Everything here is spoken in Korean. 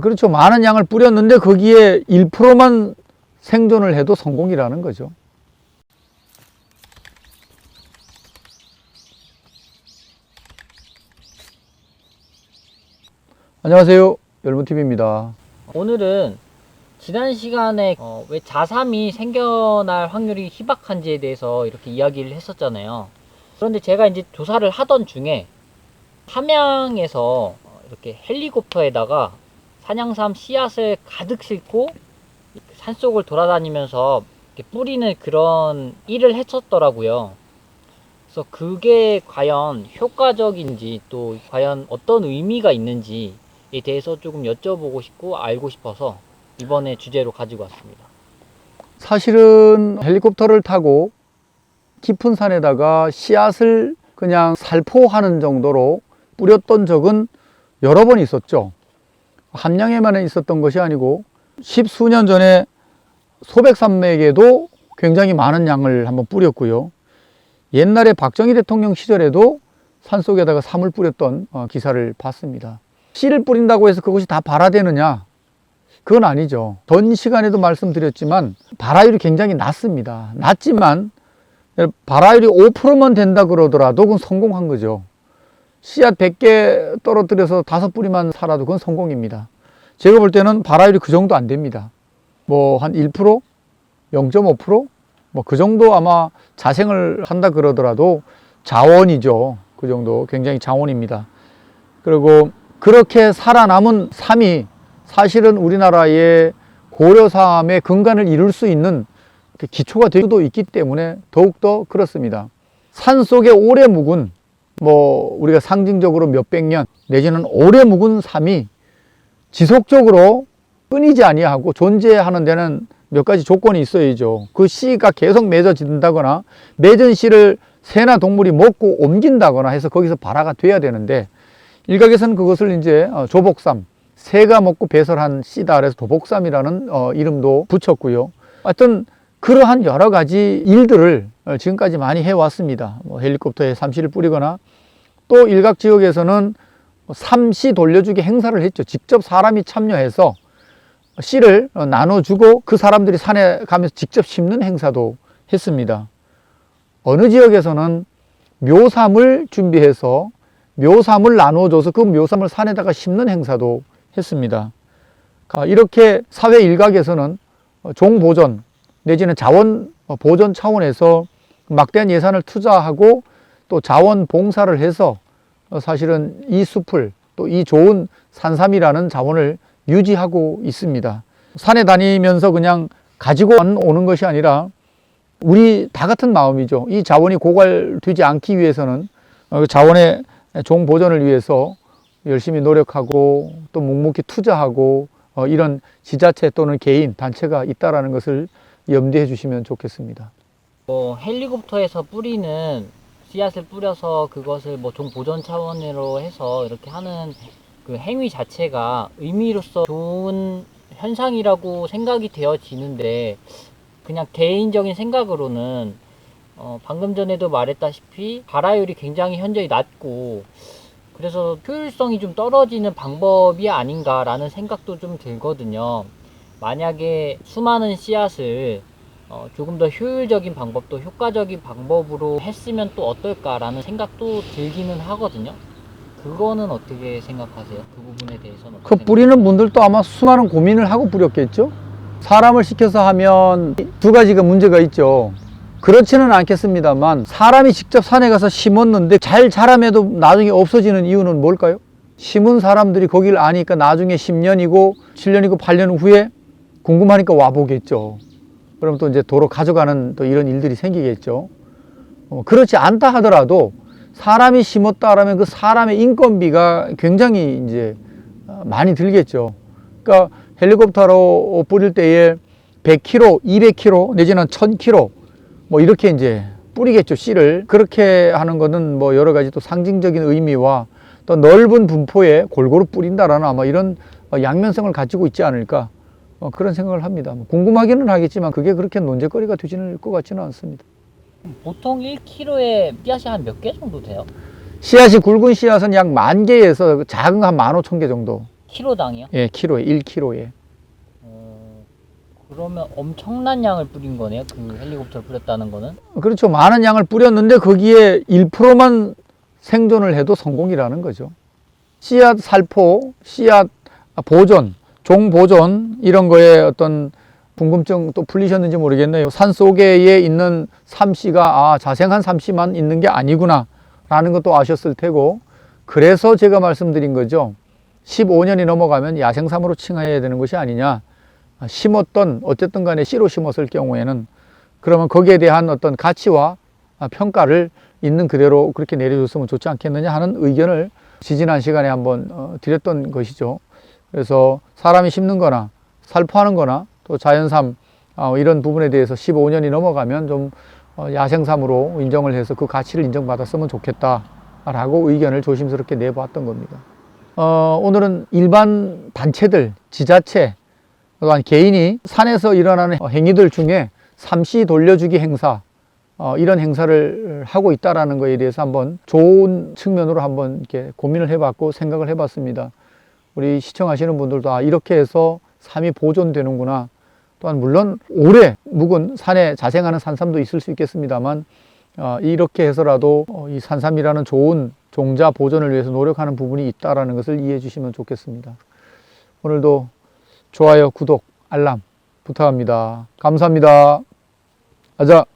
그렇죠. 많은 양을 뿌렸는데 거기에 1%만 생존을 해도 성공이라는 거죠. 안녕하세요. 열무TV입니다. 오늘은 지난 시간에 어, 왜 자삼이 생겨날 확률이 희박한지에 대해서 이렇게 이야기를 했었잖아요. 그런데 제가 이제 조사를 하던 중에 함양에서 어, 이렇게 헬리콥터에다가 산양삼 씨앗을 가득 싣고 산속을 돌아다니면서 뿌리는 그런 일을 했었더라고요. 그래서 그게 과연 효과적인지 또 과연 어떤 의미가 있는지에 대해서 조금 여쭤보고 싶고 알고 싶어서 이번에 주제로 가지고 왔습니다. 사실은 헬리콥터를 타고 깊은 산에다가 씨앗을 그냥 살포하는 정도로 뿌렸던 적은 여러 번 있었죠. 함양에만 있었던 것이 아니고 십수년 전에 소백산맥에도 굉장히 많은 양을 한번 뿌렸고요. 옛날에 박정희 대통령 시절에도 산속에다가 삼을 뿌렸던 어, 기사를 봤습니다. 씨를 뿌린다고 해서 그것이 다 발화되느냐? 그건 아니죠. 전 시간에도 말씀드렸지만 발화율이 굉장히 낮습니다. 낮지만 발화율이 5%만 된다 그러더라도 그건 성공한 거죠. 씨앗 100개 떨어뜨려서 다섯 뿌리만 살아도 그건 성공입니다. 제가 볼 때는 발화율이 그 정도 안 됩니다. 뭐 한 1%? 0.5%? 뭐 그 정도 아마 자생을 한다 그러더라도 자원이죠. 그 정도 굉장히 자원입니다. 그리고 그렇게 살아남은 삶이 사실은 우리나라의 고려삼의 근간을 이룰 수 있는 그 기초가 될 수도 있기 때문에 더욱더 그렇습니다. 산 속에 오래 묵은 뭐 우리가 상징적으로 몇백 년 내지는 오래 묵은 삶이 지속적으로 끊이지 아니하고 존재하는 데는 몇 가지 조건이 있어야죠. 그 씨가 계속 맺어진다거나 맺은 씨를 새나 동물이 먹고 옮긴다거나 해서 거기서 발화가 돼야 되는데 일각에서는 그것을 이제 어, 조복삼, 새가 먹고 배설한 씨다 그래서 도복삼이라는 어, 이름도 붙였고요. 하여튼 그러한 여러 가지 일들을 어, 지금까지 많이 해왔습니다. 뭐 헬리콥터에 삼시를 뿌리거나 또 일각 지역에서는 삼시 돌려주기 행사를 했죠. 직접 사람이 참여해서 씨를 어, 나눠주고 그 사람들이 산에 가면서 직접 심는 행사도 했습니다. 어느 지역에서는 묘삼을 준비해서 묘삼을 나눠줘서 그 묘삼을 산에다가 심는 행사도 했습니다. 아, 이렇게 사회 일각에서는 어, 종보존 내지는 자원 어, 보존 차원에서 막대한 예산을 투자하고 또 자원 봉사를 해서 어, 사실은 이 숲을 또 이 좋은 산삼이라는 자원을 유지하고 있습니다. 산에 다니면서 그냥 가지고 오는 것이 아니라 우리 다 같은 마음이죠. 이 자원이 고갈되지 않기 위해서는 어, 자원의 종 보존을 위해서 열심히 노력하고 또 묵묵히 투자하고 어, 이런 지자체 또는 개인 단체가 있다라는 것을 염두해 주시면 좋겠습니다. 뭐 헬리콥터에서 뿌리는 씨앗을 뿌려서 그것을 뭐 종 보존 차원으로 해서 이렇게 하는 그 행위 자체가 의미로서 좋은 현상이라고 생각이 되어지는데 그냥 개인적인 생각으로는 어 방금 전에도 말했다시피 발화율이 굉장히 현저히 낮고 그래서 효율성이 좀 떨어지는 방법이 아닌가라는 생각도 좀 들거든요. 만약에 수많은 씨앗을 어, 조금 더 효율적인 방법 또 효과적인 방법으로 했으면 또 어떨까라는 생각도 들기는 하거든요. 그거는 어떻게 생각하세요? 그 부분에 대해서는 그 뿌리는 분들도 아마 수많은 고민을 하고 뿌렸겠죠? 사람을 시켜서 하면 두 가지가 문제가 있죠. 그렇지는 않겠습니다만 사람이 직접 산에 가서 심었는데 잘 자라매도 나중에 없어지는 이유는 뭘까요? 심은 사람들이 거기를 아니까 나중에 10년이고 7년이고 8년 후에 궁금하니까 와보겠죠. 그럼 또 이제 도로 가져가는 또 이런 일들이 생기겠죠. 어, 그렇지 않다 하더라도 사람이 심었다라면 그 사람의 인건비가 굉장히 이제 어, 많이 들겠죠. 그러니까 헬리콥터로 뿌릴 때에 100kg, 200kg 내지는 1000kg 뭐 이렇게 이제 뿌리겠죠 씨를 그렇게 하는 거는 뭐 여러 가지 또 상징적인 의미와 또 넓은 분포에 골고루 뿌린다라는 아마 이런 어, 양면성을 가지고 있지 않을까 어, 그런 생각을 합니다. 뭐 궁금하기는 하겠지만 그게 그렇게 논쟁거리가 되지는 것 같지는 않습니다. 보통 1kg에 씨앗이 한 몇 개 정도 돼요? 씨앗이 굵은 씨앗은 약 만 개에서 작은 거한만 오천 개 정도 키로당이요? 예, 키로에 1kg에. 어, 그러면 엄청난 양을 뿌린 거네요. 그 헬리콥터를 뿌렸다는 거는. 그렇죠. 많은 양을 뿌렸는데 거기에 1%만 생존을 해도 성공이라는 거죠. 씨앗 살포, 씨앗 보존, 종 보존 이런 거에 어떤 궁금증 또 풀리셨는지 모르겠네요. 산 속에 있는 삼씨가 아, 자생한 삼씨만 있는 게 아니구나 라는 것도 아셨을 테고 그래서 제가 말씀드린 거죠. 15년이 넘어가면 야생삼으로 칭해야 되는 것이 아니냐. 아, 심었던 어쨌든 간에 씨로 심었을 경우에는 그러면 거기에 대한 어떤 가치와 아, 평가를 있는 그대로 그렇게 내려줬으면 좋지 않겠느냐 하는 의견을 지지난 시간에 한번 어, 드렸던 것이죠. 그래서 사람이 심는 거나 살포하는 거나 또 자연삼 어, 이런 부분에 대해서 15년이 넘어가면 좀 어, 야생삼으로 인정을 해서 그 가치를 인정받았으면 좋겠다라고 의견을 조심스럽게 내보았던 겁니다. 어, 오늘은 일반 단체들, 지자체, 또한 개인이 산에서 일어나는 행위들 중에 삼시 돌려주기 행사 어, 이런 행사를 하고 있다라는 것에 대해서 한번 좋은 측면으로 한번 이렇게 고민을 해봤고 생각을 해봤습니다. 우리 시청하시는 분들도 아, 이렇게 해서 삶이 보존되는구나. 또한 물론 오래 묵은 산에 자생하는 산삼도 있을 수 있겠습니다만 어, 이렇게 해서라도 어, 이 산삼이라는 좋은 종자 보존을 위해서 노력하는 부분이 있다라는 것을 이해해 주시면 좋겠습니다. 오늘도 좋아요, 구독, 알람 부탁합니다. 감사합니다. 아자.